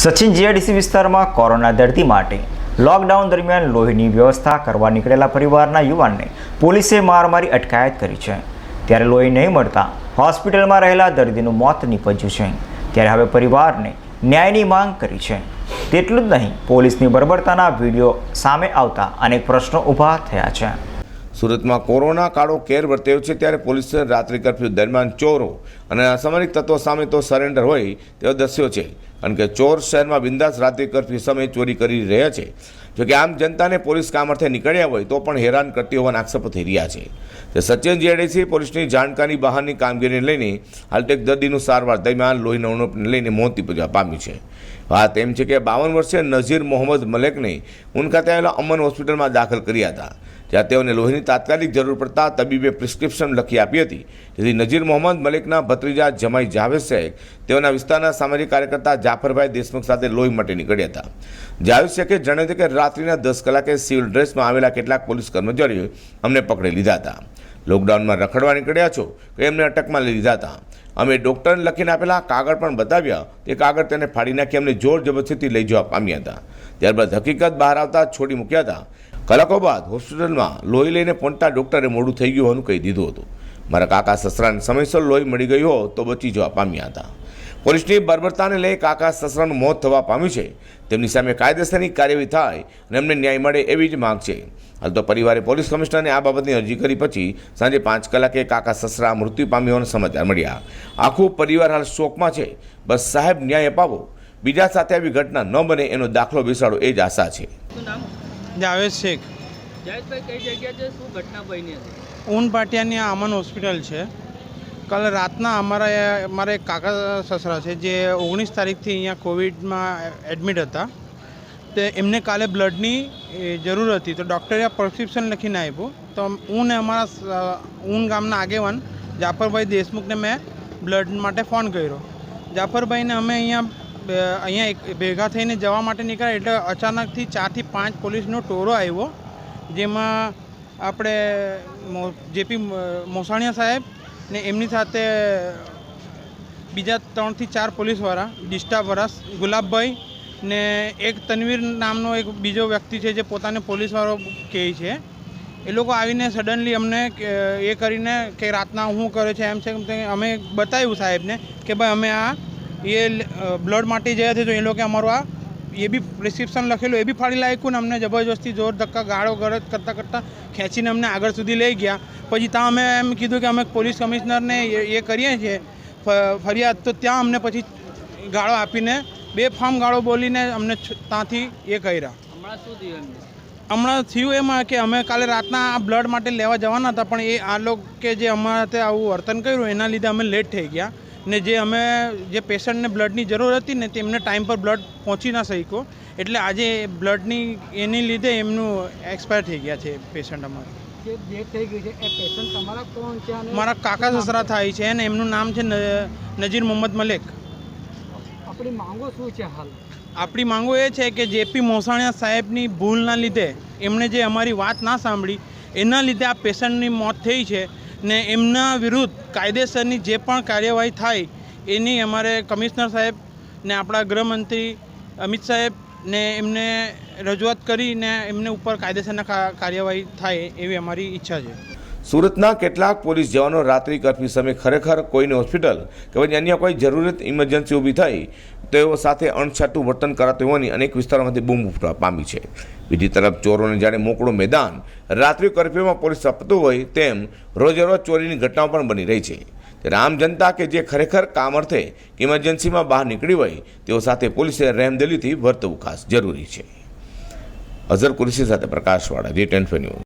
Sachin GIDC વિસ્તારમાં corona દર્દી માટે લોકડાઉન દરમિયાન લોહીની વ્યવસ્થા કરવા નીકળેલા પરિવારના યુવાનને પોલીસે માર મારી અટકાયત કરી છે. ત્યારે લોહી નહીં મળતા હોસ્પિટલમાં રહેલા દર્દીનું મોત નીપજ્યું છે. ત્યારે હવે પરિવારને ન્યાયની માંગ કરી છે. તેટલું જ નહીં, પોલીસની બર્બરતાના વીડિયો સામે આવતા અનેક પ્રશ્નો ઊભા થયા છે. સુરતમાં કોરોના કાળો કેર વર્ત્યો છે ત્યારે પોલીસે રાત્રિ કર્ફ્યુ દરમિયાન ચોરો અને અસામરિક તત્વો સામે તો સરેન્ડર હોય તેવો દસ્યો છે. કારણ કે ચોર શહેરમાં બિંદાસ રાત્રિ કર્ફ્યુ સમયે ચોરી કરી રહ્યા છે. જોકે આમ જનતાને પોલીસ કામ અર્થે નીકળ્યા હોય તો પણ હેરાન કરતી હોવાના આક્ષેપો થઈ રહ્યા છે. તે સચિન જીઆઈડીસી પોલીસની જાણકારી બહારની કામગીરીને લઈને હાલ એક દર્દીનું સારવાર દરમિયાન લોહીના ઉણપને લઈને મોત નીપજવા પામ્યું છે. વાત એમ છે કે બાવન વર્ષીય નઝીર મોહમ્મદ મલેકને ઉન ખાતે આવેલા અમન હોસ્પિટલમાં દાખલ કર્યા હતા. જ્યાં તેઓને લોહીની તાત્કાલિક જરૂર પડતા તબીબે પ્રિસ્ક્રિપ્શન લખી આપી હતી. જેથી નજીર મોહમ્મદ મલિકના ભત્રીજા જમાઈ જાવેદ શેખ તેઓના વિસ્તારના સામાજિક કાર્યકર્તા જાફરભાઈ દેશમુખ સાથે લોહી માટે નીકળ્યા હતા. જાવેદ શેખે જણાવ્યું હતું કે રાત્રિના દસ કલાકે સિવિલ ડ્રેસમાં આવેલા કેટલાક પોલીસ કર્મચારીઓએ અમને પકડી લીધા હતા. લોકડાઉનમાં રખડવા નીકળ્યા છો કે એમને અટકમાં લઈ લીધા હતા? અમે ડૉક્ટરને લખીને આપેલા કાગળ પણ બતાવ્યા. તે કાગળ તેને ફાડી નાખી અમને જોર જબરદસ્તીથી લઈ જવા પામ્યા હતા. ત્યારબાદ હકીકત બહાર આવતા છોડી મૂક્યા હતા. કલાકો બાદ હોસ્પિટલમાં લોહી લઈને પહોંચતા ડૉક્ટરે મોડું થઈ ગયું હોવાનું કહી દીધું હતું. મારા કાકા સસરાને સમયસર લોહી મળી ગયું હો તો બચી જવા પામ્યા હતા. પોલીસની બર્બરતાને લઈ કાકા સસરાનું મોત થવા પામ્યું છે. તેમની સામે કાયદેસરની કાર્યવાહી થાય અને એમને ન્યાય મળે એવી જ માંગ છે. હાલ તો પરિવારે પોલીસ કમિશનરને આ બાબતની અરજી કરી પછી સાંજે પાંચ કલાકે કાકા સસરા મૃત્યુ પામ્યો હોવાના સમાચાર મળ્યા. આખું પરિવાર હાલ શોકમાં છે. બસ સાહેબ ન્યાય અપાવો. બીજા સાથે આવી ઘટના ન બને એનો દાખલો બેસાડો એ જ આશા છે. જાવેદ શેખ. જાવેદભાઈ કઈ જગ્યા છે? શું ઘટના બની હતી? ઊન પાટિયાની આ અમન હોસ્પિટલ છે. કાલે રાતના અમારા મારા એક કાકા સસરા છે, જે ઓગણીસ તારીખથી અહીંયા કોવિડમાં એડમિટ હતા. તે એમને કાલે બ્લડની જરૂર હતી, તો ડૉક્ટરે પ્રિસ્ક્રિપ્શન લખીને આપ્યું. તો હું ને અમારા ઊન ગામના આગેવાન જાફરભાઈ દેશમુખને મેં બ્લડ માટે ફોન કર્યો. જાફરભાઈને અમે અહીંયા અહીંયા એક ભેગા થઈને જવા માટે નીકળ્યા, એટલે અચાનકથી ચારથી પાંચ પોલીસનો ટોરો આવ્યો, જેમાં આપણે જેપી મોસાણીયા સાહેબ ને એમની સાથે બીજા ત્રણથી ચાર પોલીસવાળા ડિસ્ટાફવાળા ગુલાબભાઈ ને એક તનવીર નામનો એક બીજો વ્યક્તિ છે જે પોતાને પોલીસવાળો કહે છે. એ લોકો આવીને સડનલી અમને એ કરીને કે રાતના શું કરે છે, એમ છે અમે બતાવ્યું સાહેબને કે ભાઈ અમે આ એ બ્લડ માટે જયા છે તો એ લોકો અમારું આ એ બી પ્રિસ્ક્રિપ્શન લખેલું એ બી ફાડી લાગ્યું ને અમને જબરજસ્તી જોર ધક્કા ગાળો ગરજ કરતાં કરતાં ખેંચીને અમને આગળ સુધી લઈ ગયા. પછી ત્યાં અમે એમ કીધું કે અમે પોલીસ કમિશનરને એ- કરીએ છીએ. ફરિયાદ તો ત્યાં અમને પછી ગાળો આપીને બે ફાર્મ ગાળો બોલીને અમને ત્યાંથી એ કર્યા. હમણાં થયું એમને? હમણાં થયું એમાં કે અમે કાલે રાતના આ બ્લડ માટે લેવા જવાના હતા પણ એ આ લોકો કે જે અમારા આવું વર્તન કર્યું એના લીધે અમે લેટ થઈ ગયા. ને જે અમે જે પેશન્ટને બ્લડની જરૂર હતી ને તેમને ટાઈમ પર બ્લડ પહોંચી ના શક્યો. એટલે આજે બ્લડની એની લીધે એમનું એક્સપાયર થઈ ગયા છે પેશન્ટ અમારા. જે ડેથ થઈ ગઈ છે એ પેશન્ટ તમારા કોણ છે મારા કાકા સસરા થાય છે અને એમનું નામ છે નજીર મોહમ્મદ મલેક. આપણી માંગો શું છે હાલ? આપણી માંગો એ છે કે જેપી મોસાણિયા સાહેબની ભૂલના લીધે એમણે જે અમારી વાત ના સાંભળી એના લીધે આ પેશન્ટની મોત થઈ છે. ને એમના વિરુદ્ધ કાયદેસરની જે પણ કાર્યવાહી થાય, એની અમારે કમિશનર સાહેબ ને આપણા ગૃહમંત્રી અમિત સાહેબ ને એમને રજૂઆત કરીને એમને ઉપર કાયદેસરના કાર્યવાહી થાય એવી અમારી ઈચ્છા છે. સુરતના કેટલાક પોલીસ જવાનો રાત્રિ કર્ફ્યુ સમયે ખરેખર કોઈને હોસ્પિટલ કે પછી અન્ય કોઈ જરૂરિયાત ઇમરજન્સી ઊભી થઈ તેઓ સાથે અણછાટું વર્તન કરાતું હોવાની અનેક વિસ્તારોમાંથી બૂમ ઉઠવા પામી છે. બીજી તરફ ચોરોને જાણે મોકળું મેદાન, રાત્રિ કર્ફ્યુમાં પોલીસ આપતું હોય તેમ રોજેરોજ ચોરીની ઘટનાઓ પણ બની રહી છે. ત્યારે આમ જનતા કે જે ખરેખર કામ અર્થે ઇમરજન્સીમાં બહાર નીકળી હોય, તેઓ સાથે પોલીસે રહેમદિલીથી વર્તવું ખાસ જરૂરી છે. અઝર કુરેશી સાથે પ્રકાશવાળા જી ટેન્ફન્યુ